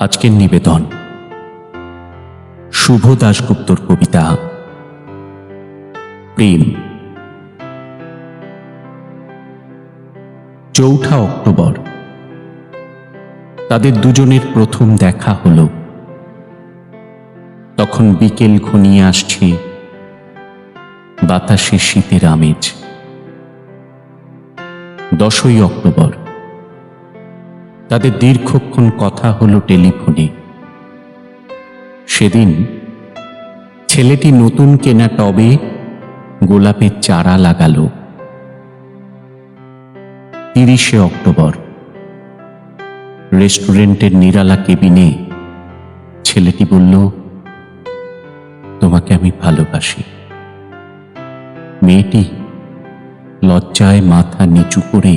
আজকের নিবেদন। শুভ দাশগুপ্তর কবিতা। প্রেম। চৌঠা অক্টোবর। তাদের দুজনের প্রথম দেখা হল। তখন বিকেল ঘনিয়ে আসছে। বাতাসে শীতের আমেজ। দশই অক্টোবর। তাদের দীর্ঘক্ষণ কথা হলো টেলিফোনে। সেদিন ছেলেটি নতুন কেনা টবে গোলাপের চারা লাগালো। তিরিশে অক্টোবর। রেস্টুরেন্টের নিরালা কেবিনে ছেলেটি বলল, তোমাকে আমি ভালোবাসি। মেয়েটি লজ্জায় মাথা নিচু করে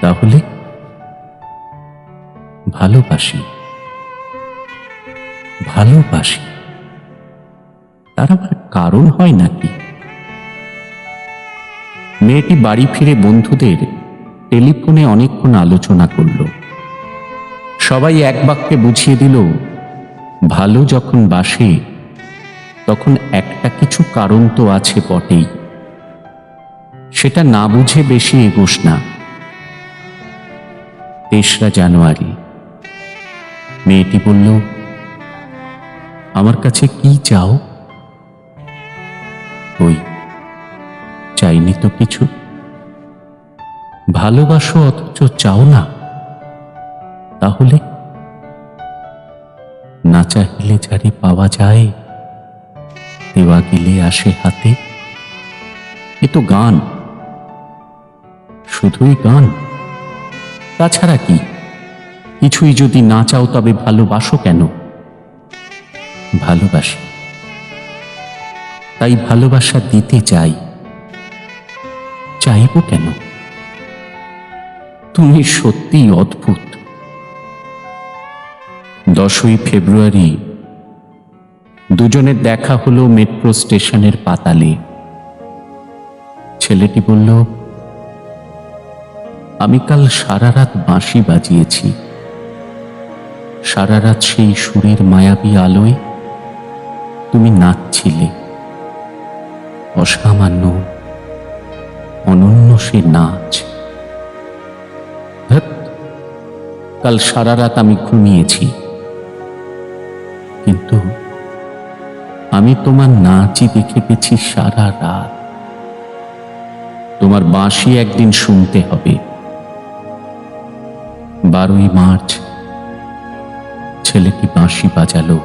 তাহলে ভালোবাসি ভালোবাসি। তার আবার কারণ হয় নাকি? মেয়েটি বাড়ি ফিরে বন্ধুদের টেলিফোনে অনেকক্ষণ আলোচনা করল। সবাই এক বাক্যে বুঝিয়ে দিল, ভালো যখন বাসে, তখন একটা কিছু কারণ তো আছে বটেই। সেটা না বুঝে বেশি এগোস না। তেসরা জানুয়ারি। মেয়েটি বলল, আমার কাছে কি চাও? ওই, চাইনি তো কিছু। ভালোবাসো অথচ চাও না। তাহলে? না চাহিলে যারে পাওয়া যায় দেওয়া গেলে আসে হাতে। এ তো গান। শুধুই গান? তাছাড়া কি? কিছুই যদি না চাও তবে ভালোবাসো কেন? ভালোবাসি। তাই ভালোবাসা দিতে চাই। চাইব কেন? তুমি সত্যি অদ্ভুত। দশই ফেব্রুয়ারি দুজনের দেখা হলো মেট্রো স্টেশনের পাতালে। ছেলেটি বলল আমি কাল সারা রাত বাঁশি বাজিয়েছি। সারা রাত সেই সুরের মায়াবী আলোয় তুমি নাচছিলে। অসামান্য, অনন্য সে নাচ। কাল সারা রাত আমি ঘুমিয়েছি। কিন্তু আমি তোমার নাচই দেখে গেছি সারা রাত। তোমার বাঁশি একদিন শুনতে হবে। বারোই মার্চ, ছেলেটি বাঁশি বাজালো,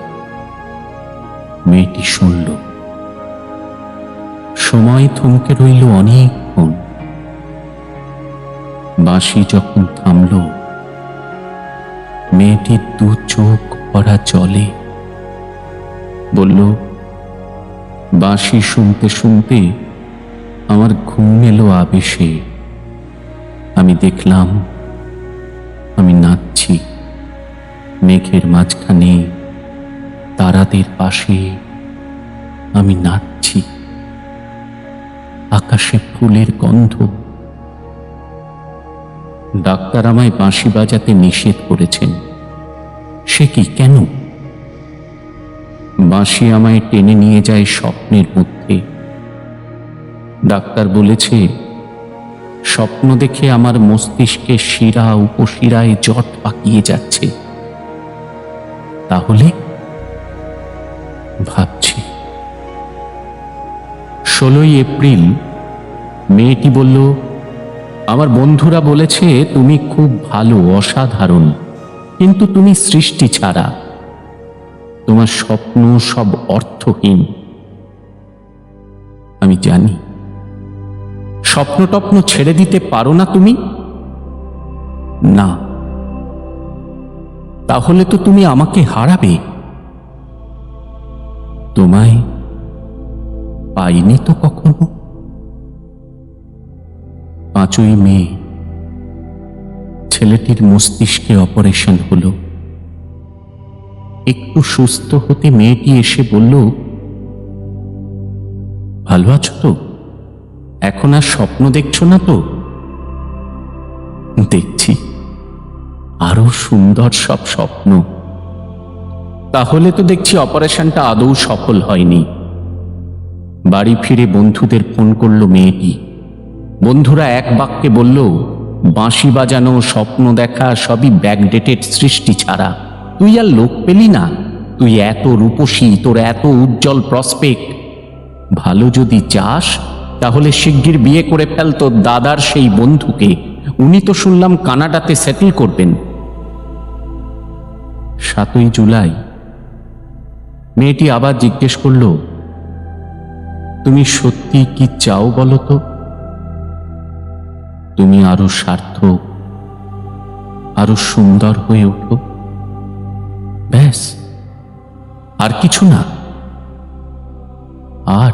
মেয়েটি শুনল। সময় থমকে রইল অনেকক্ষণ। বাঁশি যখন থামল, মেয়েটির দু চোখ ভরা জলে বলল, বাঁশি শুনতে শুনতে আমার ঘুম এলো আবেশে। আমি দেখলাম আমি নাচছি। মেঘের মাঝখানে, তারাদের পাশে আমি নাচছি। আকাশে ফুলের গন্ধ। ডাক্তার আমায় বাঁশি বাজাতে নিষেধ করেছেন। সে কি কেন? বাঁশি আমায় টেনে নিয়ে যায় স্বপ্নের মধ্যে। ডাক্তার বলেছে স্বপ্ন দেখে আমার মস্তিষ্কে শিরা উপশিরায় জট পাকিয়ে যাচ্ছে। তাহলে? ভাবছি। ষোলোই এপ্রিল, মেয়েটি বলল, আমার বন্ধুরা বলেছে তুমি খুব ভালো, অসাধারণ, কিন্তু তুমি সৃষ্টি ছাড়া। তোমার স্বপ্ন সব অর্থহীন। আমি জানি স্বপ্ন টপ্ন ছেড়ে দিতে পারো না তুমি? না। তাহলে তো তুমি আমাকে হারাবে। তোমায় পাইনি তো কখনো? পাঁচই মে, ছেলেটির মস্তিষ্কে অপারেশন হলো। একটু সুস্থ হতে মেয়েটি এসে বলল, ভালো আছো তো? এখন আর স্বপ্ন দেখছ না তো? দেখছি। আরও সুন্দর সব স্বপ্ন। তাহলে তো দেখছি অপারেশনটা আদৌ সফল হয়নি। বাড়ি ফিরে বন্ধুদের ফোন করল মেয়েটি। বন্ধুরা এক বাক্যে বলল, বাঁশি বাজানো, স্বপ্ন দেখা, সবই ব্যাকডেটেড সৃষ্টি ছাড়া। তুই আর লোক পেলি না। তুই এত রূপসী, তোর এত উজ্জ্বল প্রসপেক্ট ভালো যদি চাস তাহলে শিগগির বিয়ে করে ফেল তোর দাদার সেই বন্ধুকে। উনি তো শুনলাম কানাডাতে সেটেল করবেন। সাতই জুলাই। মেয়েটি আবার জিজ্ঞেস করল, তুমি সত্যি কি চাও বলো তো? তুমি আরও সার্থক, আরও সুন্দর হয়ে ওঠো ব্যাস, আর কিছু না। আর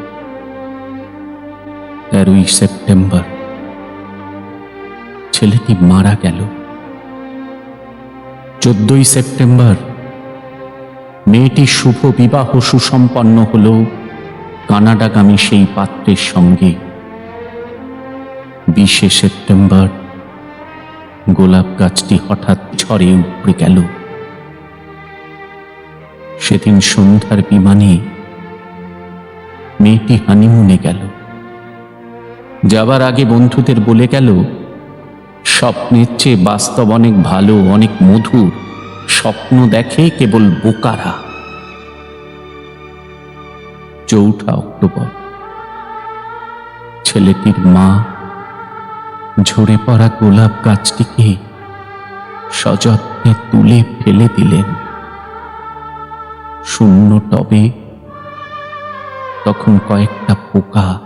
তেরোই সেপ্টেম্বর। ছেলেটি মারা গেল। চোদ্দই সেপ্টেম্বর, মেয়েটি শুভ বিবাহ সুসম্পন্ন হল কানাডাগামী সেই পাত্রের সঙ্গে। বিশে সেপ্টেম্বর, গোলাপ গাছটি হঠাৎ ঝড়ে উপড়ে গেল। সেদিন সন্ধ্যার বিমানে মেয়েটি হানিমুনে গেল। যাবার আগে বন্ধুদের বলে গেল, স্বপ্নের চেয়ে বাস্তব অনেক ভালো, অনেক মধুর স্বপ্ন দেখে কেবল বোকারা। চৌঠা অক্টোবর। ছেলেটির মা ঝরে পড়া গোলাপ গাছটিকে সযত্নে তুলে ফেলে দিলেন। শূন্য টবে তখন কয়েকটা পোকা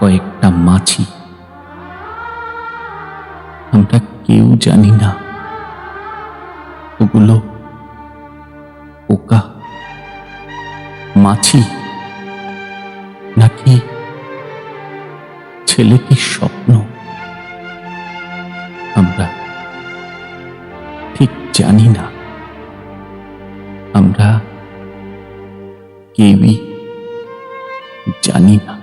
কয়েকটা মাছি। আমরা কেউ জানি না। ওগুলো পোকা, মাছি, নাকি ছেলেটির স্বপ্ন। আমরা ঠিক জানি না। আমরা কেউই জানি না।